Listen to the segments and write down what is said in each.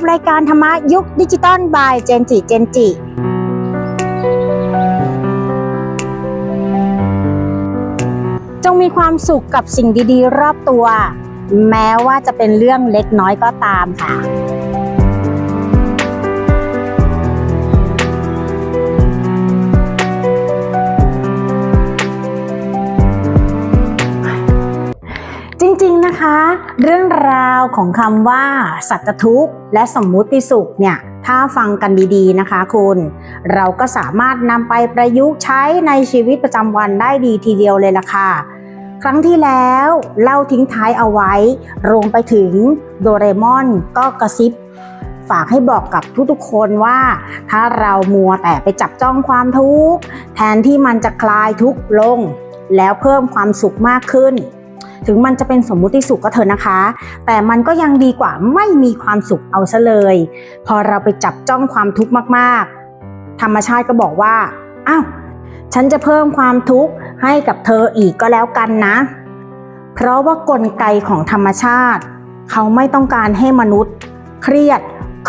กับรายการธรรมะยุคดิจิตอลบายเจนจิเจนจิจงมีความสุขกับสิ่งดีๆ รอบตัว แม้ว่าจะเป็นเรื่องเล็กน้อยก็ตามค่ะ ริง ๆนะคะ เรื่องราวของคำว่า สัตทุกข์ และสมมุติสุขเนี่ยถ้าฟังกันดีๆนะคะคุณ เราก็สามารถนำไปประยุกต์ใช้ในชีวิตประจำวันได้ดีทีเดียวเลยล่ะค่ะ ครั้งที่แล้วเล่าทิ้งท้ายเอาไว้ รวมไปถึงโดเรมอนก็กระซิบฝากให้บอกกับทุกๆคนว่า ถ้าเรามัวแต่ไปจับจ้องความทุกข์แทนที่มันจะคลายทุกข์ลง แล้วเพิ่มความสุขมากขึ้น ถึงมันจะเป็นสมมุติสุขก็เถอะนะคะ แต่มันก็ยังดีกว่าไม่มีความสุขเอาซะเลย พอเราไปจับจ้องความทุกข์มากๆ ธรรมชาติก็บอกว่าอ้าวฉันจะเพิ่มความทุกข์ให้กับเธออีกก็แล้วกันนะ เพราะว่ากลไกของธรรมชาติ เขาไม่ต้องการให้มนุษย์ เครียด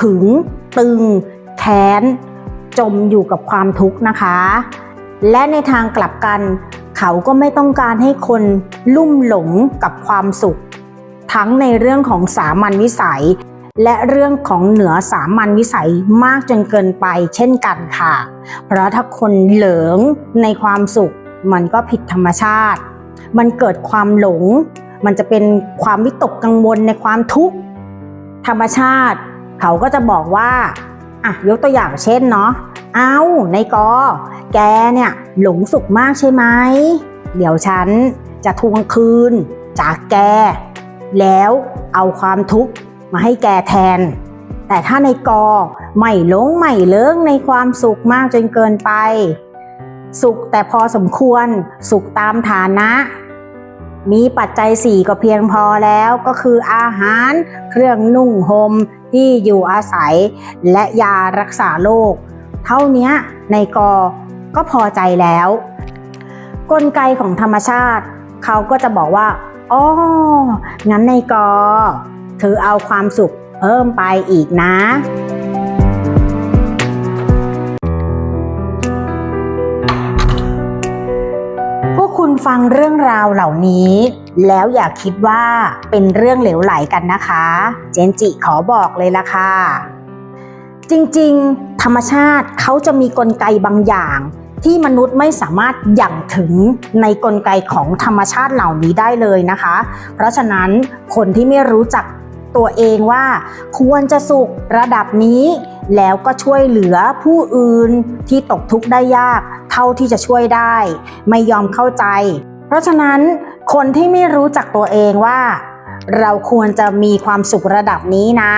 ขึง ตึง แค้น จมอยู่กับความทุกข์นะคะ และในทางกลับกัน เขาก็ไม่ต้องการให้คนลุ่มหลงกับความสุข ทั้งในเรื่องของสามัญวิสัย และเรื่องของเหนือสามัญวิสัยมากจนเกินไปเช่นกันค่ะ เพราะถ้าคนเหลิงในความสุข มันก็ผิดธรรมชาติ มันเกิดความหลง มันจะเป็นความวิตกกังวลในความทุกข์ธรรมชาติ เขาก็จะบอกว่าอะยกตัวอย่างเช่นเนาะเอาในกอ แกเนี่ยหลงสุขมากใช่ไหม เดี๋ยวฉันจะทวงคืนจากแก แล้วเอาความทุกข์มาให้แกแทน แต่ถ้าในกอไม่หลงไม่เลิงในความสุขมากจนเกินไป สุขแต่พอสมควรสุขตามฐานะ มีปัจจัยสี่ก็เพียงพอแล้วก็คืออาหาร เครื่องนุ่งห่มที่อยู่อาศัย และยารักษาโรคเท่านี้ในกอ ก็พอใจแล้ว กลไกของธรรมชาติ เขาก็จะบอกว่าอ๋องั้นในกอเธอเอาความสุขเพิ่มไปอีกนะพวกคุณฟังเรื่องราวเหล่านี้ แล้วอย่าคิดว่าเป็นเรื่องเหลวไหลกันนะคะ เจนจิขอบอกเลยละค่ะ จริงๆ ธรรมชาติเขาจะมีกลไกบางอย่าง ที่มนุษย์ไม่สามารถอย่างถึงในกลไกของธรรมชาติเหล่านี้ได้เลยนะคะ เพราะฉะนั้นคนที่ไม่รู้จักตัวเองว่าควรจะสุขระดับนี้ แล้วก็ช่วยเหลือผู้อื่นที่ตกทุกข์ได้ยาก เท่าที่จะช่วยได้ ไม่ยอมเข้าใจ เพราะฉะนั้นคนที่ไม่รู้จักตัวเองว่า เราควรจะมีความสุขระดับนี้นะ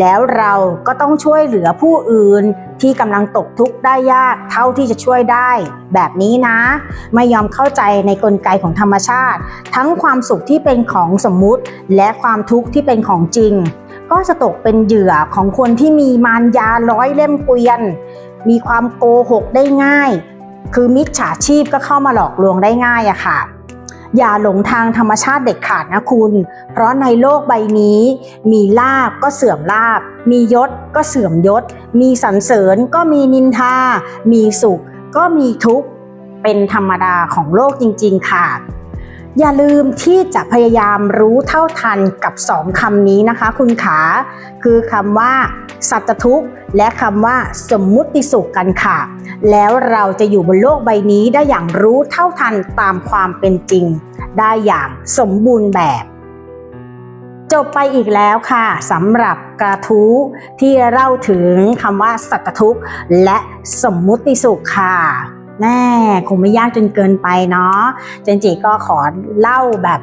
แล้วเราก็ต้องช่วยเหลือผู้อื่นที่กำลังตกทุกข์ได้ยากเท่าที่จะช่วยได้ แบบนี้นะ ไม่ยอมเข้าใจในกลไกของธรรมชาติ ทั้งความสุขที่เป็นของสมมุติ และความทุกข์ที่เป็นของจริง ก็จะตกเป็นเหยื่อของคนที่มีมารยาร้อยเล่มเกวียน มีความโกหกได้ง่าย คือมิจฉาชีพก็เข้ามาหลอกลวงได้ง่ายอะค่ะ อย่าหลงทางธรรมชาติเด็ดขาดนะคุณ เพราะในโลกใบนี้ มีลาบก็เสื่อมลาบ มียศก็เสื่อมยศ มีสรรเสริญก็มีนินทา มีสุขก็มีทุกข์ เป็นธรรมดาของโลกจริง ๆ ค่ะ อย่าลืมที่จะพยายามรู้เท่าทันกับสองคำนี้นะคะ คุณขา คือคำว่าสัตทุกข์ และคำว่าสมมุติสุขกันค่ะ แล้วเราจะอยู่บนโลกใบนี้ได้อย่างรู้เท่าทันตามความเป็นจริง ได้อย่างสมบูรณ์แบบ จบไปอีกแล้วค่ะสำหรับกระทู้ที่เล่าถึงคำว่าสัตทุกข์ และสมมุติสุขค่ะ แน่คงไม่ยากจนเกินไปเนาะเจนจิก็ขอเล่าแบบ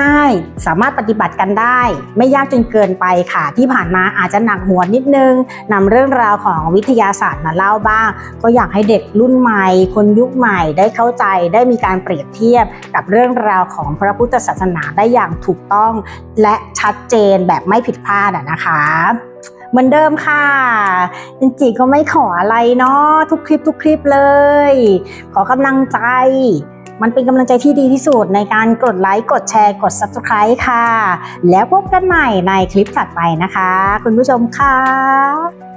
ง่ายๆ สามารถปฏิบัติกันได้ ไม่ยากจนเกินไปค่ะ ที่ผ่านมาอาจจะหนักหัวนิดนึงนำเรื่องราวของวิทยาศาสตร์มาเล่าบ้าง ก็อยากให้เด็กรุ่นใหม่ คนยุคใหม่ได้เข้าใจได้มีการเปรียบเทียบกับเรื่องราวของพระพุทธศาสนาได้อย่างถูกต้อง และชัดเจนแบบไม่ผิดพลาดนะคะ เหมือนเดิมค่ะจริงๆก็ไม่ขออะไรเนาะทุกคลิปทุกคลิปเลย ขอกำลังใจ มันเป็นกำลังใจที่ดีที่สุดในการกดไลค์ กดแชร์ กด Subscribe ค่ะ แล้วพบกันใหม่ในคลิปถัดไปนะคะ คุณผู้ชมค่ะ